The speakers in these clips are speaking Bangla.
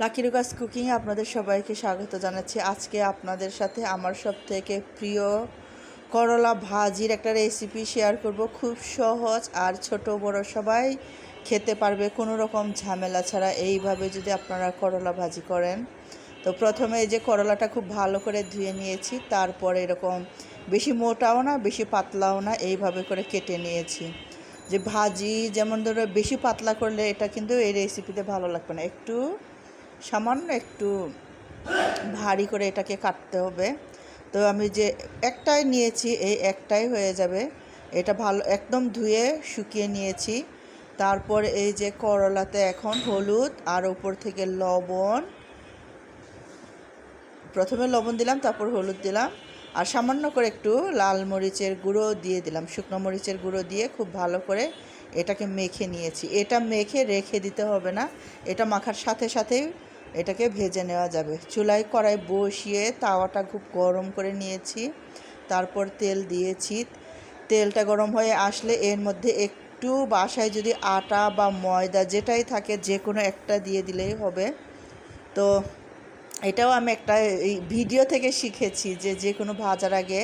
লাকি রুকাস কুকিংয়ে আপনাদের সবাইকে স্বাগত জানাচ্ছি। আজকে আপনাদের সাথে আমার সব থেকে প্রিয় করলা ভাজির একটা রেসিপি শেয়ার করব। খুব সহজ আর ছোট বড় সবাই খেতে পারবে, কোনো রকম ঝামেলা ছাড়া। এইভাবে যদি আপনারা করলা ভাজি করেন, তো প্রথমে এই যে করলাটা খুব ভালো করে ধুয়ে নিয়েছি, তারপরে এরকম বেশি মোটাও না, বেশি পাতলাও না, এইভাবে করে কেটে নিয়েছি। যে ভাজি যেমন ধরো বেশি পাতলা করলে এটা কিন্তু এই রেসিপিতে ভালো লাগবে না। একটু সামান্য একটু ভারী করে এটাকে কাটতে হবে। তো আমি যে একটাই নিয়েছি, এই একটাই হয়ে যাবে। এটা ভালো, একদম ধুয়ে শুকিয়ে নিয়েছি। তারপর এই যে করলাতে এখন হলুদ আর উপর থেকে লবণ। প্রথমে লবণ দিলাম, তারপর হলুদ দিলাম। আর সামান্য করে একটু লাল মরিচের গুঁড়ো দিয়ে দিলাম। শুকনো মরিচের গুঁড়ো দিয়ে খুব ভালো করে এটাকে মেখে নিয়েছি। এটা মেখে রেখে দিতে হবে না। এটা মাখার সাথে সাথেই এটাকে ভেজে নেওয়া যাবে। চুলায় কড়াই বসিয়ে তাওয়াটা খুব গরম করে নিয়েছি। তারপর তেল দিয়েছি। তেলটা গরম হয়ে আসলে এর মধ্যে একটু বাসায় যদি আটা বা ময়দা যেটাই থাকে যে কোনো একটা দিয়ে দিলেই হবে। তো এটাও আমি একটা এই ভিডিও থেকে শিখেছি যে যে কোনো ভাজার আগে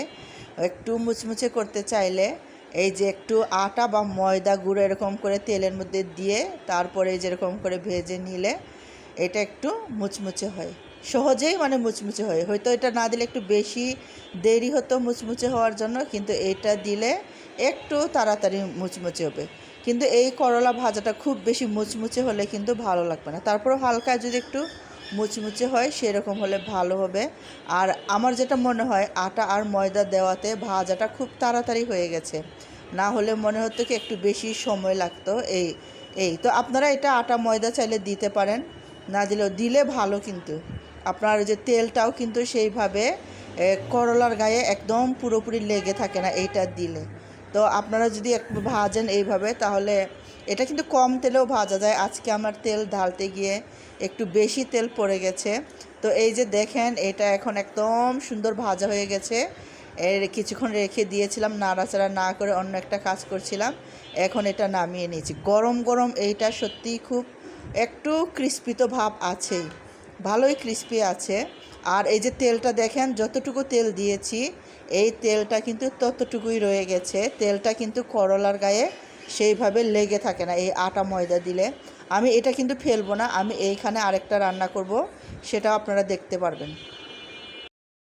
একটু মুচমুচে করতে চাইলে এই যে একটু আটা বা ময়দা গুঁড়ো এরকম করে তেলের মধ্যে দিয়ে তারপরে যেরকম করে ভেজে নিলে এটা একটু মুচমুচে হয়। সহজেই মানে মুচমুচে হয়। হয়তো এটা না দিলে একটু বেশি দেরি হতো মুচমুচে হওয়ার জন্য, কিন্তু এটা দিলে একটু তাড়াতাড়ি মুচমুচে হবে। কিন্তু এই করলা ভাজাটা খুব বেশি মুচমুচে হলে কিন্তু ভালো লাগবে না। তারপর হালকা যদি একটু মুচমুচে হয়, সেরকম হলে ভালো হবে। আর আমার যেটা মনে হয়, আটা আর ময়দা দেওয়াতে ভাজাটা খুব তাড়াতাড়ি হয়ে গেছে। না হলে মনে হতো কি একটু বেশি সময় লাগতো এই এই। তো আপনারা এটা আটা, ময়দা চাইলে দিতে পারেন। না দিলেও দিলে ভালো কিন্তু। আপনার যে তেলটাও কিন্তু সেইভাবে করলার গায়ে একদম পুরোপুরি লেগে থাকে না এইটা দিলে। তো আপনারা যদি ভাজেন এইভাবে তাহলে এটা কিন্তু কম তেলেও ভাজা যায়। আজকে আমার তেল ঢালতে গিয়ে একটু বেশি তেল পড়ে গেছে। তো এই যে দেখেন, এটা এখন একদম সুন্দর ভাজা হয়ে গেছে। এর কিছুক্ষণ রেখে দিয়েছিলাম, নাড়াচাড়া না করে অন্য একটা কাজ করছিলাম। এখন এটা নামিয়ে নিয়েছি। গরম গরম এইটা সত্যিই খুব একটু ক্রিস্পি তো ভাব আছেই। ভালোই ক্রিস্পি আছে। আর এই যে তেলটা দেখেন, যতটুকু তেল দিয়েছি, এই তেলটা কিন্তু ততটুকুই রয়ে গেছে। তেলটা কিন্তু করলার গায়ে সেইভাবে লেগে থাকে না, এই আটা ময়দা দিলে। আমি এটা কিন্তু ফেলব না, আমি এইখানে আরেকটা রান্না করব, সেটাও আপনারা দেখতে পারবেন।